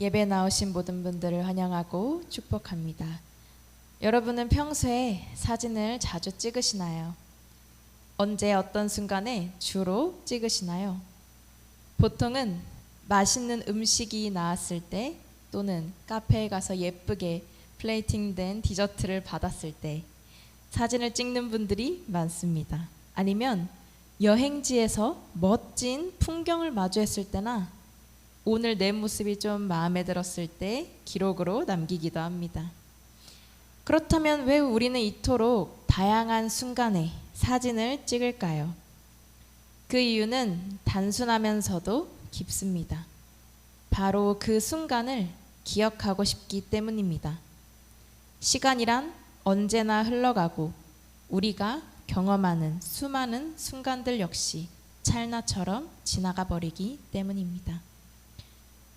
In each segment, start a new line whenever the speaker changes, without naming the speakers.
예배 나오신 모든 분들을 환영하고 축복합니다. 여러분은 평소에 사진을 자주 찍으시나요? 언제 어떤 순간에 주로 찍으시나요? 보통은 맛있는 음식이 나왔을 때 또는 카페에 가서 예쁘게 플레이팅된 디저트를 받았을 때 사진을 찍는 분들이 많습니다. 아니면 여행지에서 멋진 풍경을 마주했을 때나 오늘 내 모습이 좀 마음에 들었을 때 기록으로 남기기도 합니다. 그렇다면 왜 우리는 이토록 다양한 순간에 사진을 찍을까요? 그 이유는 단순하면서도 깊습니다. 바로 그 순간을 기억하고 싶기 때문입니다. 시간이란 언제나 흘러가고 우리가 경험하는 수많은 순간들 역시 찰나처럼 지나가 버리기 때문입니다.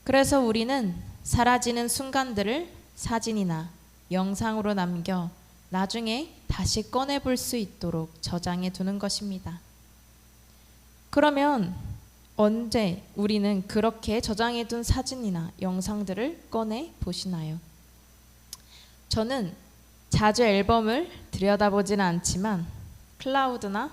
그래서 우리는 사라지는 순간들을 사진이나 영상으로 남겨 나중에 다시 꺼내 볼 수 있도록 저장해 두는 것입니다. 그러면 언제 우리는 그렇게 저장해 둔 사진이나 영상들을 꺼내 보시나요? 저는 자주 앨범을 들여다보지는 않지만 클라우드나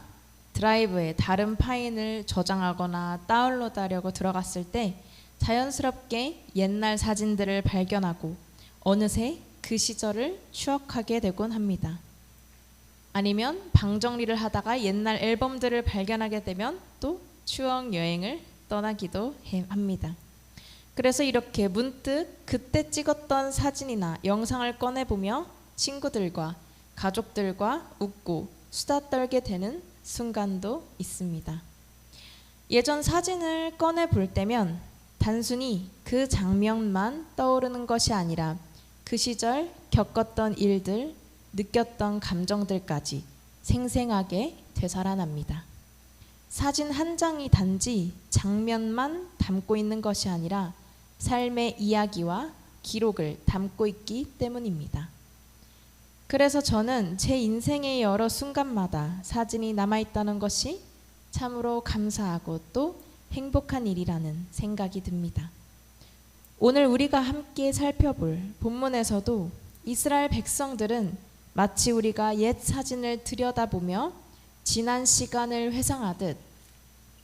드라이브에 다른 파일을 저장하거나 다운로드하려고 들어갔을 때 자연스럽게 옛날 사진들을 발견하고 어느새 그 시절을 추억하게 되곤 합니다. 아니면 방 정리를 하다가 옛날 앨범들을 발견하게 되면 또 추억 여행을 떠나기도 해- 합니다. 그래서 이렇게 문득 그때 찍었던 사진이나 영상을 꺼내보며 친구들과 가족들과 웃고 수다 떨게 되는 순간도 있습니다. 예전 사진을 꺼내 볼 때면 단순히 그 장면만 떠오르는 것이 아니라 그 시절 겪었던 일들, 느꼈던 감정들까지 생생하게 되살아납니다. 사진 한 장이 단지 장면만 담고 있는 것이 아니라 삶의 이야기와 기록을 담고 있기 때문입니다. 그래서 저는 제 인생의 여러 순간마다 사진이 남아있다는 것이 참으로 감사하고 또 행복한 일이라는 생각이 듭니다. 오늘 우리가 함께 살펴볼 본문에서도 이스라엘 백성들은 마치 우리가 옛 사진을 들여다보며 지난 시간을 회상하듯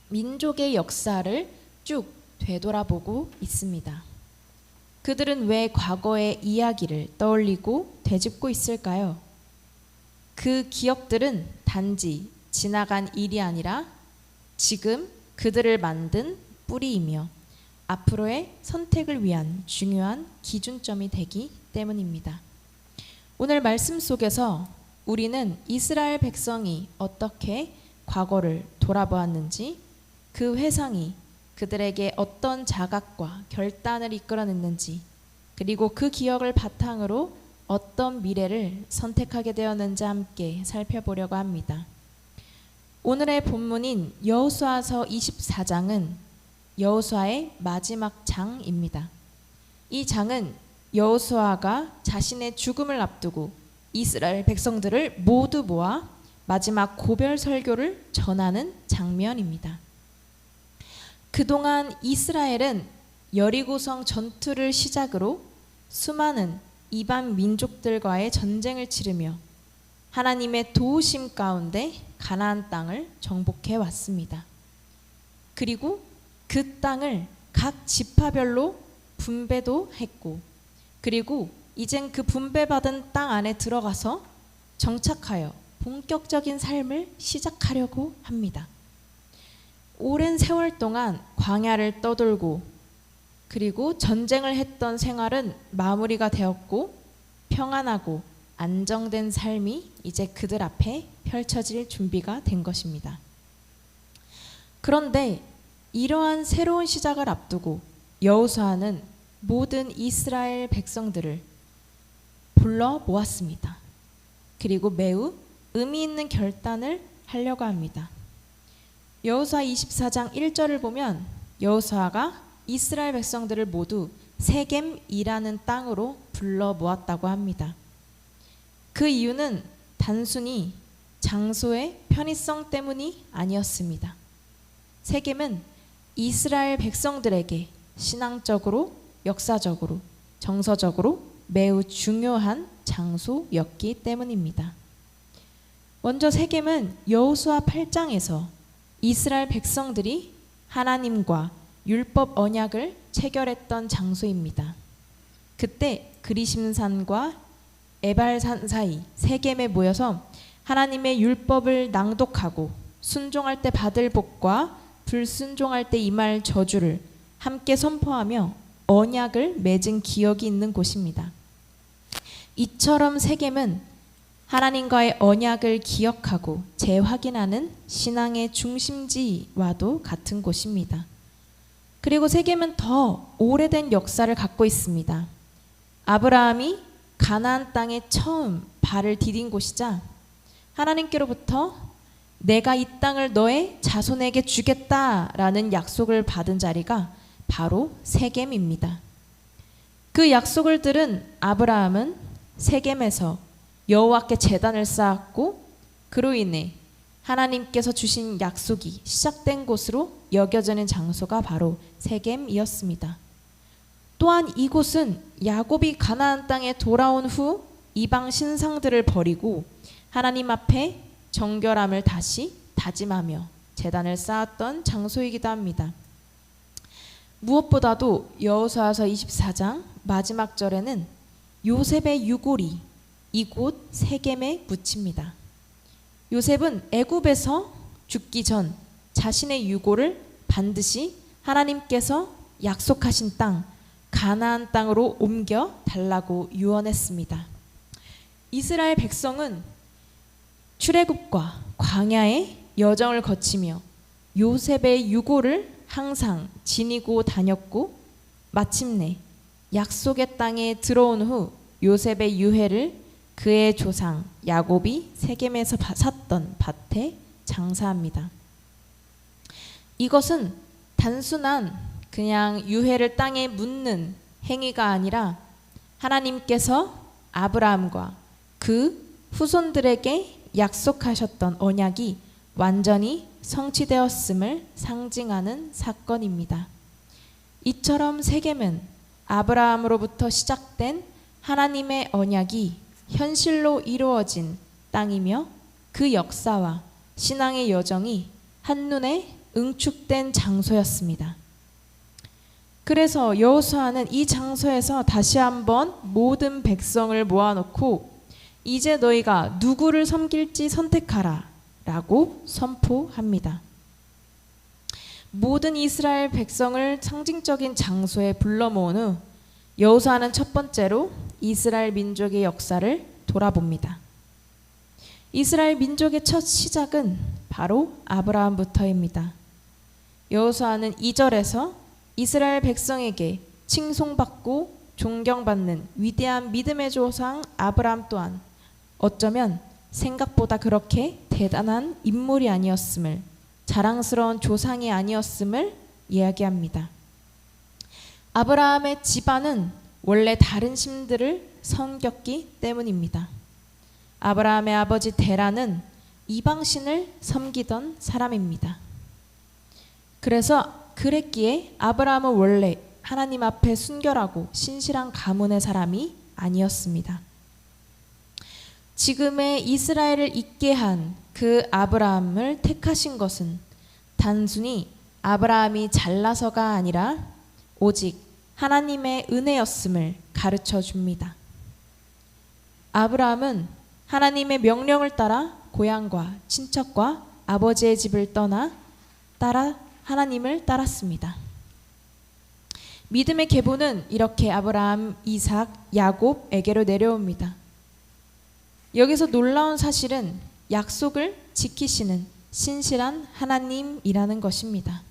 민족의 역사를 쭉 되돌아보고 있습니다. 그들은 왜 과거의 이야기를 떠올리고 되짚고 있을까요? 그 기억들은 단지 지나간 일이 아니라 지금 그들을 만든 뿌리이며 앞으로의 선택을 위한 중요한 기준점이 되기 때문입니다. 오늘 말씀 속에서 우리는 이스라엘 백성이 어떻게 과거를 돌아보았는지 그 회상이 그들에게 어떤 자각과 결단을 이끌어냈는지 그리고 그 기억을 바탕으로 어떤 미래를 선택하게 되었는지 함께 살펴보려고 합니다. 오늘의 본문인 여호수아서 24장은 여호수아의 마지막 장입니다. 이 장은 여호수아가 자신의 죽음을 앞두고 이스라엘 백성들을 모두 모아 마지막 고별 설교를 전하는 장면입니다. 그동안 이스라엘은 여리고성 전투를 시작으로 수많은 이방 민족들과의 전쟁을 치르며 하나님의 도우심 가운데 가나안 땅을 정복해 왔습니다. 그리고 그 땅을 각 지파별로 분배도 했고 그리고 이젠 그 분배받은 땅 안에 들어가서 정착하여 본격적인 삶을 시작하려고 합니다. 오랜 세월 동안 광야를 떠돌고 그리고 전쟁을 했던 생활은 마무리가 되었고 평안하고 안정된 삶이 이제 그들 앞에 펼쳐질 준비가 된 것입니다. 그런데 이러한 새로운 시작을 앞두고 여호수아는 모든 이스라엘 백성들을 불러 모았습니다. 그리고 매우 의미 있는 결단을 하려고 합니다. 여호수아 24장 1절을 보면 여호수아가 이스라엘 백성들을 모두 세겜이라는 땅으로 불러 모았다고 합니다. 그 이유는 단순히 장소의 편의성 때문이 아니었습니다. 세겜은 이스라엘 백성들에게 신앙적으로 역사적으로, 정서적으로 매우 중요한 장소였기 때문입니다. 먼저 세겜은 여호수아 8장에서 이스라엘 백성들이 하나님과 율법 언약을 체결했던 장소입니다. 그때 그리심산과 에발산 사이 세겜에 모여서 하나님의 율법을 낭독하고 순종할 때 받을 복과 불순종할 때 임할 저주를 함께 선포하며 언약을 맺은 기억이 있는 곳입니다. 이처럼 세겜은 하나님과의 언약을 기억하고 재확인하는 신앙의 중심지와도 같은 곳입니다. 그리고 세겜은 더 오래된 역사를 갖고 있습니다. 아브라함이 가나안 땅에 처음 발을 디딘 곳이자 하나님께로부터 내가 이 땅을 너의 자손에게 주겠다라는 약속을 받은 자리가 바로 세겜입니다. 그 약속을 들은 아브라함은 세겜에서 여호와께 제단을 쌓았고 그로 인해 하나님께서 주신 약속이 시작된 곳으로 여겨지는 장소가 바로 세겜이었습니다. 또한 이곳은 야곱이 가나안 땅에 돌아온 후 이방 신상들을 버리고 하나님 앞에 정결함을 다시 다짐하며 제단을 쌓았던 장소이기도 합니다. 무엇보다도 여호수아서 24장 마지막 절에는 요셉의 유골이 이곳 세겜에 묻힙니다. 요셉은 애굽에서 죽기 전 자신의 유골을 반드시 하나님께서 약속하신 땅 가나안 땅으로 옮겨 달라고 유언했습니다. 이스라엘 백성은 출애굽과 광야의 여정을 거치며 요셉의 유골을 항상 지니고 다녔고 마침내 약속의 땅에 들어온 후 요셉의 유해를 그의 조상 야곱이 세겜에서 샀던 밭에 장사합니다. 이것은 단순한 그냥 유해를 땅에 묻는 행위가 아니라 하나님께서 아브라함과 그 후손들에게 약속하셨던 언약이 완전히 성취되었음을 상징하는 사건입니다. 이처럼 세겜은 아브라함으로부터 시작된 하나님의 언약이 현실로 이루어진 땅이며 그 역사와 신앙의 여정이 한눈에 응축된 장소였습니다. 그래서 여호수아는 이 장소에서 다시 한번 모든 백성을 모아놓고 이제 너희가 누구를 섬길지 선택하라 라고 선포합니다. 모든 이스라엘 백성을 상징적인 장소에 불러 모은 후 여호수아는 첫 번째로 이스라엘 민족의 역사를 돌아봅니다. 이스라엘 민족의 첫 시작은 바로 아브라함부터입니다. 여호수아는 2절에서 이스라엘 백성에게 칭송받고 존경받는 위대한 믿음의 조상 아브라함 또한 어쩌면 생각보다 그렇게 대단한 인물이 아니었음을 자랑스러운 조상이 아니었음을 이야기합니다. 아브라함의 집안은 원래 다른 신들을 섬겼기 때문입니다. 아브라함의 아버지 데라는 이방신을 섬기던 사람입니다. 그래서 그랬기에 아브라함은 원래 하나님 앞에 순결하고 신실한 가문의 사람이 아니었습니다. 지금의 이스라엘을 있게 한 그 아브라함을 택하신 것은 단순히 아브라함이 잘나서가 아니라 오직 하나님의 은혜였음을 가르쳐 줍니다. 아브라함은 하나님의 명령을 따라 고향과 친척과 아버지의 집을 떠나 따라 하나님을 따랐습니다. 믿음의 계보는 이렇게 아브라함, 이삭, 야곱에게로 내려옵니다. 여기서 놀라운 사실은 약속을 지키시는 신실한 하나님이라는 것입니다.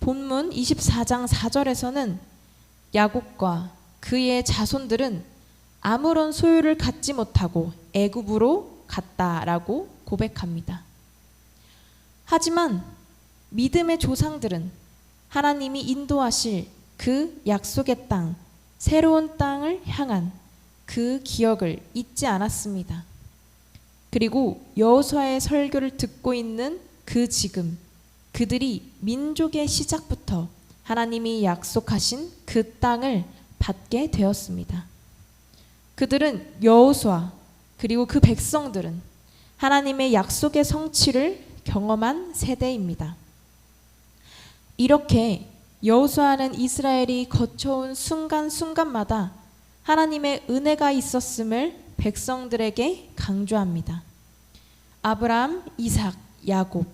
본문 24장 4절에서는 야곱과 그의 자손들은 아무런 소유를 갖지 못하고 애굽으로 갔다라고 고백합니다. 하지만 믿음의 조상들은 하나님이 인도하실 그 약속의 땅, 새로운 땅을 향한 그 기억을 잊지 않았습니다. 그리고 여호수아의 설교를 듣고 있는 그 지금 그들이 민족의 시작부터 하나님이 약속하신 그 땅을 받게 되었습니다. 그들은 여호수아 그리고 그 백성들은 하나님의 약속의 성취를 경험한 세대입니다. 이렇게 여호수아는 이스라엘이 거쳐온 순간순간마다 하나님의 은혜가 있었음을 백성들에게 강조합니다. 아브라함, 이삭, 야곱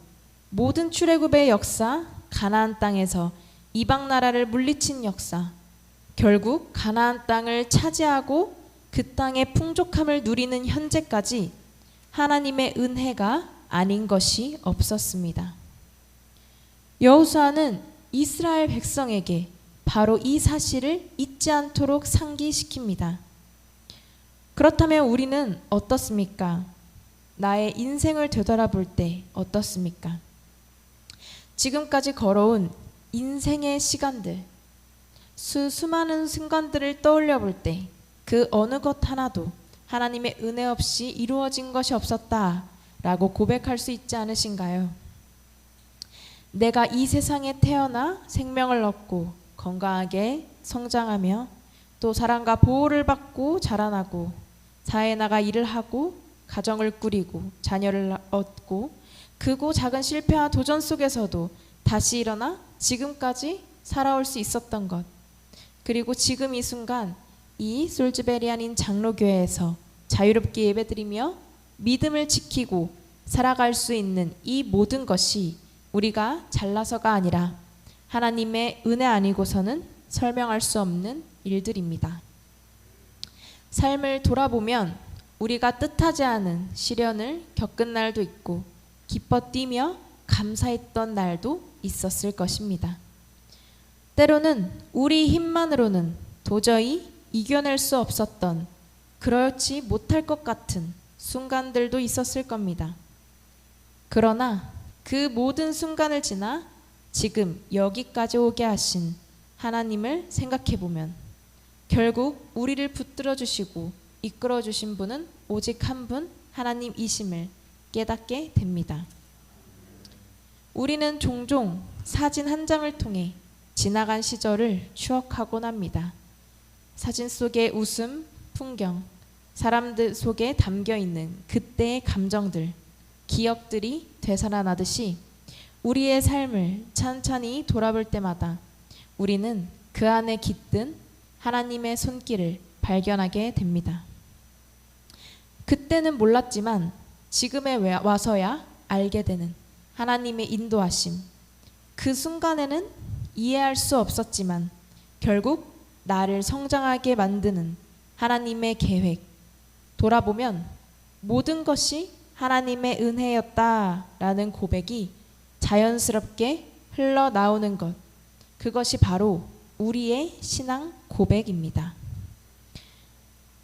모든 출애굽의 역사, 가나안 땅에서 이방 나라를 물리친 역사, 결국 가나안 땅을 차지하고 그 땅의 풍족함을 누리는 현재까지 하나님의 은혜가 아닌 것이 없었습니다. 여호수아는 이스라엘 백성에게 바로 이 사실을 잊지 않도록 상기시킵니다. 그렇다면 우리는 어떻습니까? 나의 인생을 되돌아볼 때 어떻습니까? 지금까지 걸어온 인생의 시간들, 수, 수많은 순간들을 떠올려 볼 때 그 어느 것 하나도 하나님의 은혜 없이 이루어진 것이 없었다라고 고백할 수 있지 않으신가요? 내가 이 세상에 태어나 생명을 얻고 건강하게 성장하며 또 사랑과 보호를 받고 자라나고 사회에 나가 일을 하고 가정을 꾸리고 자녀를 얻고 크고 작은 실패와 도전 속에서도 다시 일어나 지금까지 살아올 수 있었던 것. 그리고 지금 이 순간 이 솔즈베리안인 장로교회에서 자유롭게 예배드리며 믿음을 지키고 살아갈 수 있는 이 모든 것이 우리가 잘나서가 아니라 하나님의 은혜 아니고서는 설명할 수 없는 일들입니다. 삶을 돌아보면 우리가 뜻하지 않은 시련을 겪은 날도 있고 기뻐 뛰며 감사했던 날도 있었을 것입니다. 때로는 우리 힘만으로는 도저히 이겨낼 수 없었던 그렇지 못할 것 같은 순간들도 있었을 겁니다. 그러나 그 모든 순간을 지나 지금 여기까지 오게 하신 하나님을 생각해 보면 결국 우리를 붙들어 주시고 이끌어 주신 분은 오직 한 분 하나님이심을 깨닫게 됩니다. 우리는 종종 사진 한 장을 통해 지나간 시절을 추억하곤 합니다. 사진 속의 웃음, 풍경, 사람들 속에 담겨 있는 그때의 감정들, 기억들이 되살아나듯이 우리의 삶을 찬찬히 돌아볼 때마다 우리는 그 안에 깃든 하나님의 손길을 발견하게 됩니다. 그때는 몰랐지만 지금에 와서야 알게 되는 하나님의 인도하심. 그 순간에는 이해할 수 없었지만 결국 나를 성장하게 만드는 하나님의 계획. 돌아보면 모든 것이 하나님의 은혜였다라는 고백이 자연스럽게 흘러나오는 것. 그것이 바로 우리의 신앙 고백입니다.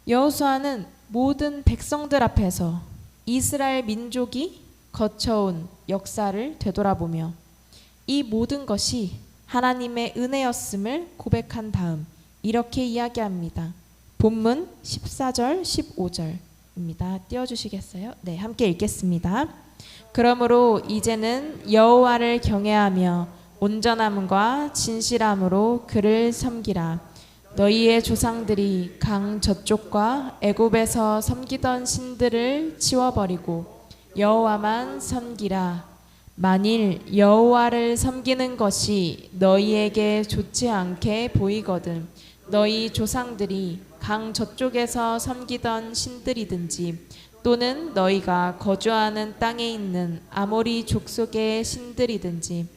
여호수아는 모든 백성들 앞에서 이스라엘 민족이 거쳐온 역사를 되돌아보며 이 모든 것이 하나님의 은혜였음을 고백한 다음 이렇게 이야기합니다. 본문 14절 15절 입니다. 띄워 주시겠어요? 네, 함께 읽겠습니다. 그러므로 이제는 여호와를 경외하며 온전함과 진실함으로 그를 섬기라. 너희의 조상들이 강 저쪽과 애굽에서 섬기던 신들을 치워버리고 여호와만 섬기라. 만일 여호와를 섬기는 것이 너희에게 좋지 않게 보이거든 너희 조상들이 강 저쪽에서 섬기던 신들이든지 또는 너희가 거주하는 땅에 있는 아모리 족속의 신들이든지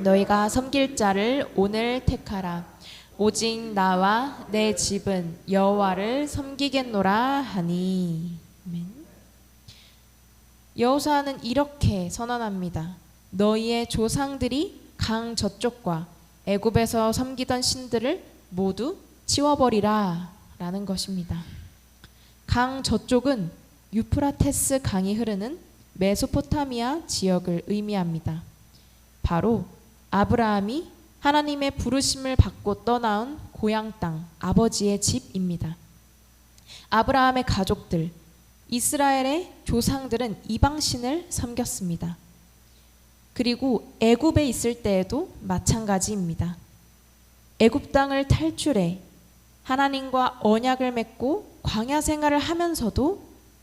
너희가 섬길 자를 오늘 택하라 오직 나와 내 집은 여호와를 섬기겠노라 하니. 여호수아는 이렇게 선언합니다. 너희의 조상들이 강 저쪽과 애굽에서 섬기던 신들을 모두 치워버리라 라는 것입니다. 강 저쪽은 유프라테스 강이 흐르는 메소포타미아 지역을 의미합니다. 바로 아브라함이 하나님의 부르심을 받고 떠나온 고향 땅 아버지의 집입니다. 아브라함의 가족들 이스라엘의 조상들은 이방신을 섬겼습니다. 그리고 애굽에 있을 때에도 마찬가지입니다. 애굽 땅을 탈출해 하나님과 언약을 맺고 광야 생활을 하면서도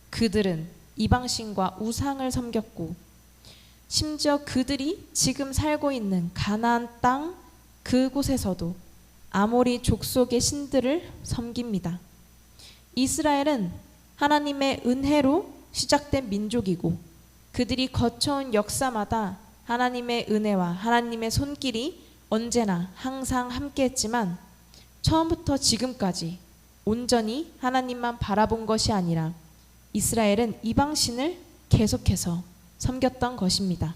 그들은 이방신과 우상을 섬겼고 심지어 그들이 지금 살고 있는 가나안 땅 그곳에서도 아모리 족속의 신들을 섬깁니다. 이스라엘은 하나님의 은혜로 시작된 민족이고 그들이 거쳐온 역사마다 하나님의 은혜와 하나님의 손길이 언제나 항상 함께했지만 처음부터 지금까지 온전히 하나님만 바라본 것이 아니라 이스라엘은 이방신을 계속해서 섬겼던 것입니다.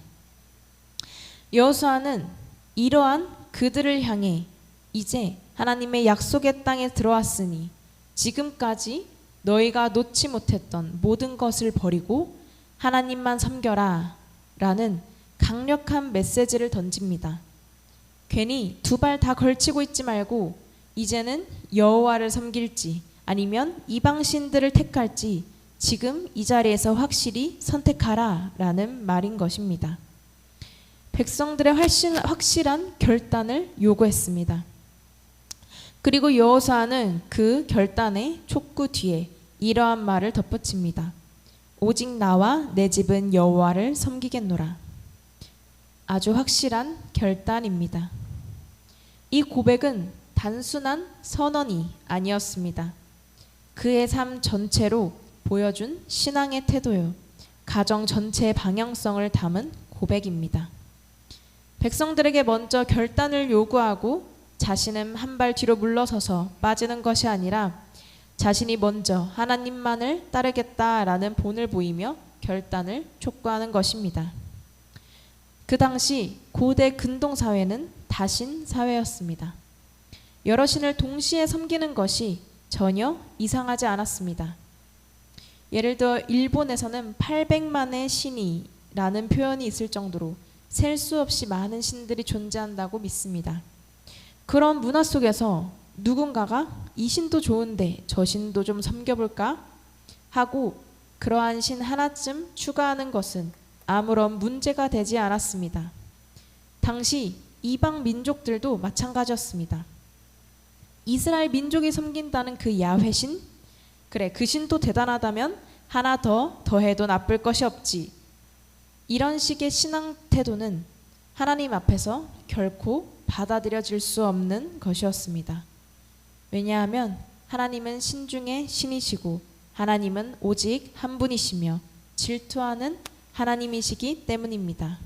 여호수아는 이러한 그들을 향해 이제 하나님의 약속의 땅에 들어왔으니 지금까지 너희가 놓지 못했던 모든 것을 버리고 하나님만 섬겨라 라는 강력한 메시지를 던집니다. 괜히 두 발 다 걸치고 있지 말고 이제는 여호와를 섬길지 아니면 이방 신들을 택할지 지금 이 자리에서 확실히 선택하라 라는 말인 것입니다. 백성들의 확실한 결단을 요구했습니다. 그리고 여호수아는 그 결단의 촉구 뒤에 이러한 말을 덧붙입니다. 오직 나와 내 집은 여호와를 섬기겠노라. 아주 확실한 결단입니다. 이 고백은 단순한 선언이 아니었습니다. 그의 삶 전체로 보여준 신앙의 태도요. 가정 전체의 방향성을 담은 고백입니다. 백성들에게 먼저 결단을 요구하고 자신은 한 발 뒤로 물러서서 빠지는 것이 아니라 자신이 먼저 하나님만을 따르겠다라는 본을 보이며 결단을 촉구하는 것입니다. 그 당시 고대 근동 사회는 다신 사회였습니다. 여러 신을 동시에 섬기는 것이 전혀 이상하지 않았습니다. 예를 들어 일본에서는 800만의 신이라는 표현이 있을 정도로 셀 수 없이 많은 신들이 존재한다고 믿습니다. 그런 문화 속에서 누군가가 이 신도 좋은데 저 신도 좀 섬겨볼까 하고 그러한 신 하나쯤 추가하는 것은 아무런 문제가 되지 않았습니다. 당시 이방 민족들도 마찬가지였습니다. 이스라엘 민족이 섬긴다는 그 야훼 신 그래 그 신도 대단하다면 하나 더 더해도 나쁠 것이 없지 이런 식의 신앙 태도는 하나님 앞에서 결코 받아들여질 수 없는 것이었습니다. 왜냐하면 하나님은 신 중에 신이시고 하나님은 오직 한 분이시며 질투하는 하나님이시기 때문입니다.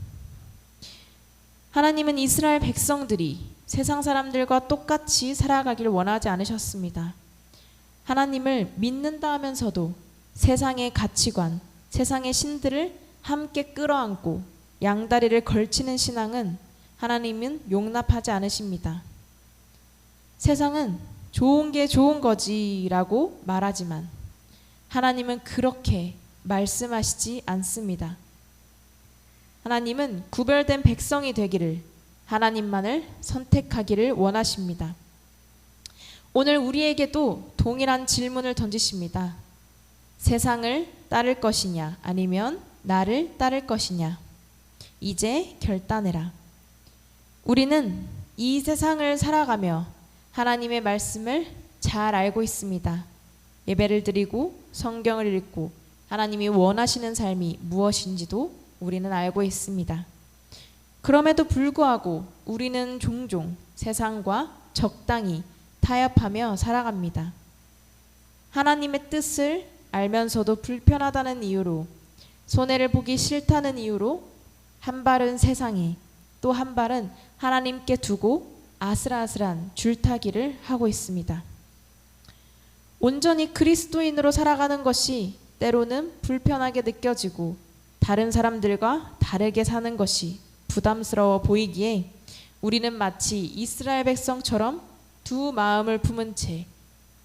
하나님은 이스라엘 백성들이 세상 사람들과 똑같이 살아가길 원하지 않으셨습니다. 하나님을 믿는다 하면서도 세상의 가치관, 세상의 신들을 함께 끌어안고 양다리를 걸치는 신앙은 하나님은 용납하지 않으십니다. 세상은 좋은 게 좋은 거지라고 말하지만 하나님은 그렇게 말씀하시지 않습니다. 하나님은 구별된 백성이 되기를 하나님만을 선택하기를 원하십니다. 오늘 우리에게도 동일한 질문을 던지십니다. 세상을 따를 것이냐 아니면 나를 따를 것이냐 이제 결단해라. 우리는 이 세상을 살아가며 하나님의 말씀을 잘 알고 있습니다. 예배를 드리고 성경을 읽고 하나님이 원하시는 삶이 무엇인지도 우리는 알고 있습니다. 그럼에도 불구하고 우리는 종종 세상과 적당히 타협하며 살아갑니다. 하나님의 뜻을 알면서도 불편하다는 이유로 손해를 보기 싫다는 이유로 한 발은 세상에 또 한 발은 하나님께 두고 아슬아슬한 줄타기를 하고 있습니다. 온전히 그리스도인으로 살아가는 것이 때로는 불편하게 느껴지고 다른 사람들과 다르게 사는 것이 부담스러워 보이기에 우리는 마치 이스라엘 백성처럼 두 마음을 품은 채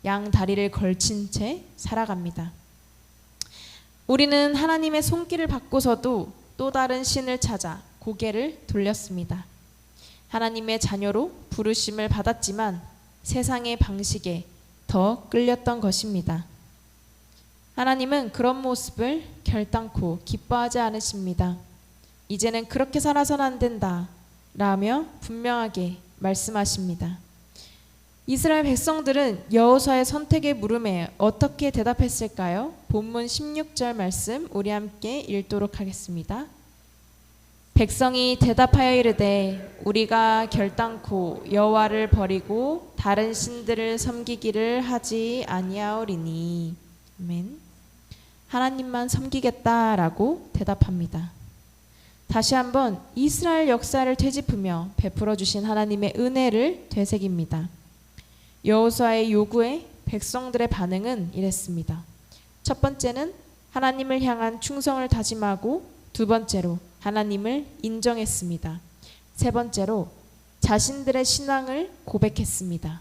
양 다리를 걸친 채 살아갑니다. 우리는 하나님의 손길을 받고서도 또 다른 신을 찾아 고개를 돌렸습니다. 하나님의 자녀로 부르심을 받았지만 세상의 방식에 더 끌렸던 것입니다. 하나님은 그런 모습을 결단코 기뻐하지 않으십니다. 이제는 그렇게 살아선 안 된다. 라며 분명하게 말씀하십니다. 이스라엘 백성들은 여호수아의 선택의 물음에 어떻게 대답했을까요? 본문 16절 말씀 우리 함께 읽도록 하겠습니다. 백성이 대답하여 이르되 우리가 결단코 여호와를 버리고 다른 신들을 섬기기를 하지 아니하오리니 아멘. 하나님만 섬기겠다라고 대답합니다. 다시 한번 이스라엘 역사를 되짚으며 베풀어 주신 하나님의 은혜를 되새깁니다. 여호수아의 요구에 백성들의 반응은 이랬습니다. 첫 번째는 하나님을 향한 충성을 다짐하고 두 번째로 하나님을 인정했습니다. 세 번째로 자신들의 신앙을 고백했습니다.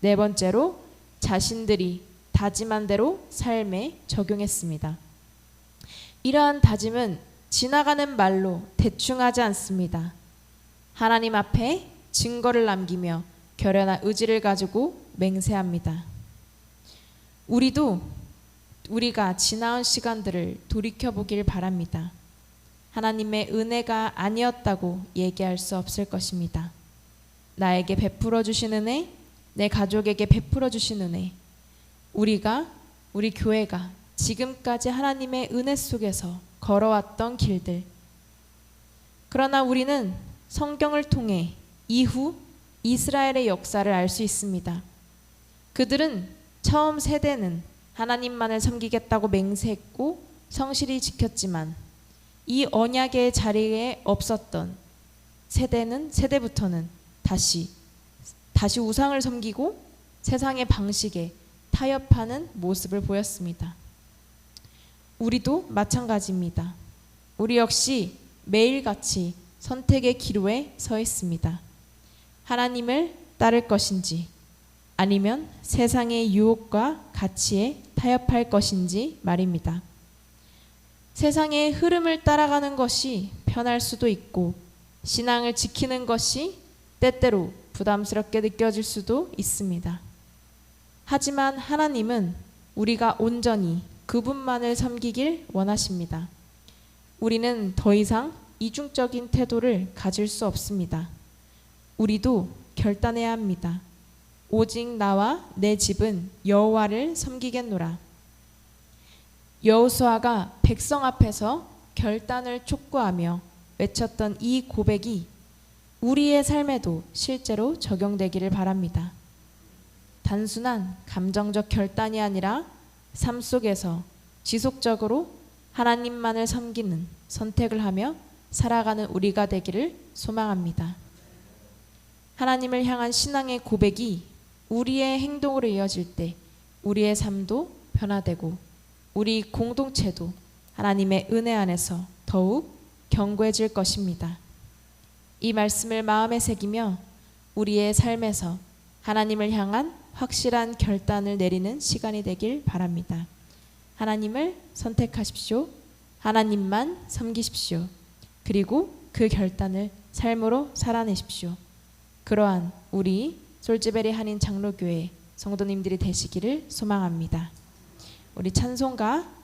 네 번째로 자신들이 다짐한 대로 삶에 적용했습니다. 이러한 다짐은 지나가는 말로 대충 하지 않습니다. 하나님 앞에 증거를 남기며 결연한 의지를 가지고 맹세합니다. 우리도 우리가 지나온 시간들을 돌이켜 보길 바랍니다. 하나님의 은혜가 아니었다고 얘기할 수 없을 것입니다. 나에게 베풀어 주신 은혜, 내 가족에게 베풀어 주신 은혜, 우리가 우리 교회가 지금까지 하나님의 은혜 속에서 걸어왔던 길들. 그러나 우리는 성경을 통해 이후 이스라엘의 역사를 알 수 있습니다. 그들은 처음 세대는 하나님만을 섬기겠다고 맹세했고 성실히 지켰지만 이 언약의 자리에 없었던 세대는 세대부터는 다시 다시 우상을 섬기고 세상의 방식에 타협하는 모습을 보였습니다. 우리도 마찬가지입니다. 우리 역시 매일같이 선택의 기로에 서 있습니다. 하나님을 따를 것인지 아니면 세상의 유혹과 가치에 타협할 것인지 말입니다. 세상의 흐름을 따라가는 것이 편할 수도 있고 신앙을 지키는 것이 때때로 부담스럽게 느껴질 수도 있습니다. 하지만 하나님은 우리가 온전히 그분만을 섬기길 원하십니다. 우리는 더 이상 이중적인 태도를 가질 수 없습니다. 우리도 결단해야 합니다. 오직 나와 내 집은 여호와를 섬기겠노라. 여호수아가 백성 앞에서 결단을 촉구하며 외쳤던 이 고백이 우리의 삶에도 실제로 적용되기를 바랍니다. 단순한 감정적 결단이 아니라 삶 속에서 지속적으로 하나님만을 섬기는 선택을 하며 살아가는 우리가 되기를 소망합니다. 하나님을 향한 신앙의 고백이 우리의 행동으로 이어질 때 우리의 삶도 변화되고 우리 공동체도 하나님의 은혜 안에서 더욱 견고해질 것입니다. 이 말씀을 마음에 새기며 우리의 삶에서 하나님을 향한 확실한 결단을 내리는 시간이 되길 바랍니다. 하나님을 선택하십시오. 하나님만 섬기십시오. 그리고 그 결단을 삶으로 살아내십시오. 그러한 우리 솔지베리 한인 장로교회 성도님들이 되시기를 소망합니다. 우리 찬송가